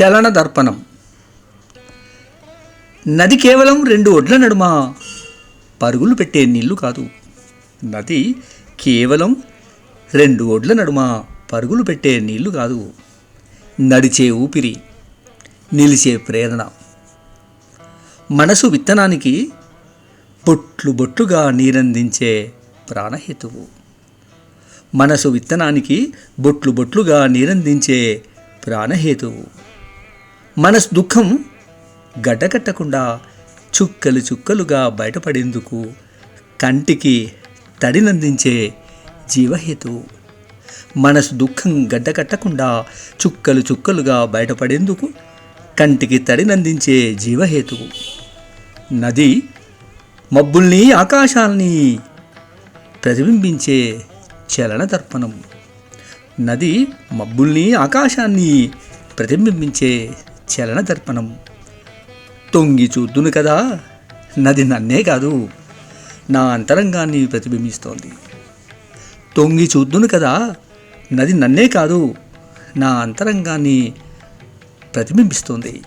చలన దర్పణం. నది కేవలం రెండు ఒడ్ల నడుమ. పరుగులు పెట్టే నీళ్ళు కాదు. నది కేవలం రెండు ఒడ్ల నడుమ. పరుగులు పెట్టే నీళ్ళు కాదు. నడిచే ఊపిరి నిలిచే ప్రేరణ. మనసు విత్తనానికి బొట్లు బొట్లుగా నీరందించే ప్రాణహేతువు. మనసు విత్తనానికి బొట్లు బొట్లుగా నీరందించే ప్రాణహేతువు. మనసు దుఃఖం గడ్డకట్టకుండా చుక్కలు చుక్కలుగా బయటపడేందుకు కంటికి తడినందించే జీవహేతువు మనసు దుఃఖం గడ్డకట్టకుండా చుక్కలు చుక్కలుగా బయటపడేందుకు కంటికి తడినందించే జీవహేతువు నది మబ్బుల్ని ఆకాశాల్ని ప్రతిబింబించే చలన దర్పణం నది మబ్బుల్ని ఆకాశాన్ని ప్రతిబింబించే చలన దర్పణం. తొంగి చూద్దును కదా నది నన్నే కాదు నా అంతరంగాన్ని ప్రతిబింబిస్తోంది. తొంగి చూద్దును కదా నది నన్నే కాదు నా అంతరంగాన్ని ప్రతిబింబిస్తోంది.